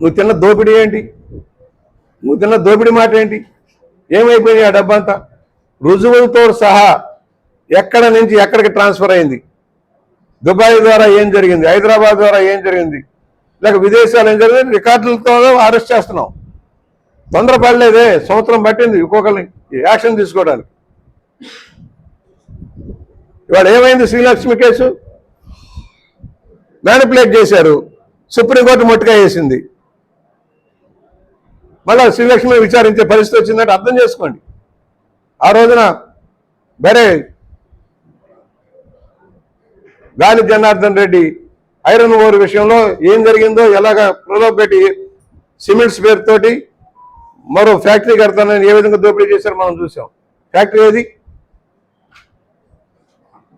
నువ్వు తిన్న దోపిడీ ఏంటి? నువ్వు తిన్న దోపిడీ మాట ఏంటి? ఏమైపోయింది ఆ డబ్బంతా? రుజువులతో సహా ఎక్కడ నుంచి ఎక్కడికి ట్రాన్స్ఫర్ అయింది? దుబాయ్ ద్వారా ఏం జరిగింది? హైదరాబాద్ ద్వారా ఏం జరిగింది? లేక విదేశాలు ఏం జరిగింది? రికార్డులతో అరెస్ట్ చేస్తున్నాం. తొందరపడలేదే. సంవత్సరం పట్టింది ఇంకొకరిని యాక్షన్ తీసుకోవడానికి. ఇవాళ ఏమైంది శ్రీలక్ష్మి కేసు? మ్యానిపులేట్ చేశారు. సుప్రీంకోర్టు మొట్టుగా వేసింది మళ్ళీ శ్రీలక్ష్మి విచారించే పరిస్థితి వచ్చిందంటే అర్థం చేసుకోండి. ఆ రోజున బరే గాలి జనార్దన్ రెడ్డి ఐరన్ ఓర్ విషయంలో ఏం జరిగిందో ఎలాగ ప్రలోభపెట్టి సిమెంట్స్ పేరుతోటి మరో ఫ్యాక్టరీ కడతానని ఏ విధంగా దోపిడీ చేశారో మనం చూసాం. ఫ్యాక్టరీ ఏది?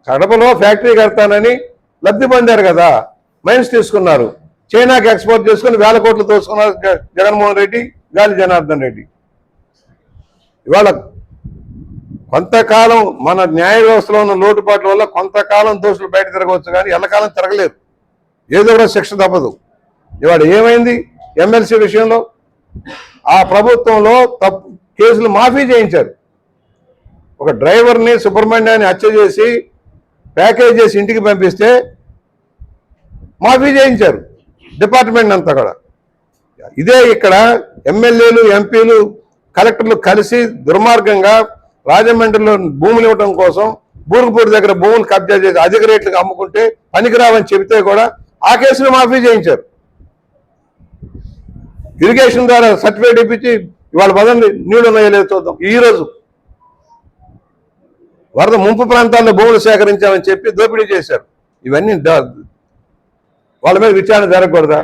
కడపలో ఫ్యాక్టరీ కడతానని లబ్ధి పొందారు కదా మైన్స్ తీసుకున్నారు. చైనాకి ఎక్స్పోర్ట్ చేసుకుని వేల కోట్లు తోసుకున్నారు జగన్మోహన్ రెడ్డి. గాలి జనార్దన్ రెడ్డి. ఇవాళ కొంతకాలం మన న్యాయ వ్యవస్థలో ఉన్న లోటుపాట్ల వల్ల కొంతకాలం దోషులు బయట తిరగవచ్చు కానీ ఎల్లకాలం తిరగలేదు. ఏదో కూడా శిక్ష తప్పదు. ఇవాళ ఏమైంది? ఎమ్మెల్సీ విషయంలో ఆ ప్రభుత్వంలో తప్పు కేసులు మాఫీ చేయించారు. ఒక డ్రైవర్ని సుబ్రహ్మణ్యాన్ని హత్య చేసి ప్యాకేజ్ చేసి ఇంటికి పంపిస్తే మాఫీ చేయించారు డిపార్ట్మెంట్ అంతా కూడా. ఇదే ఇక్కడ ఎమ్మెల్యేలు ఎంపీలు కలెక్టర్లు కలిసి దుర్మార్గంగా రాజమండ్రిలో భూములు ఇవ్వడం కోసం బూరుగుపూడి దగ్గర భూములు కబ్జా చేసి అధిక రేట్లకు అమ్ముకుంటే పనికిరావని చెబితే కూడా ఆ కేసును మాఫీ చేయించారు. ఇరిగేషన్ ద్వారా సర్టిఫికేట్ ఇప్పించి ఇవాళ పదండి నీళ్ళు ఉన్నాయో చూద్దాం. ఈ రోజు వరద ముంపు ప్రాంతాల్లో భూములు సేకరించామని చెప్పి దోపిడీ చేశారు. ఇవన్నీ వాళ్ళ మీద విచారణ జరగకూడదా?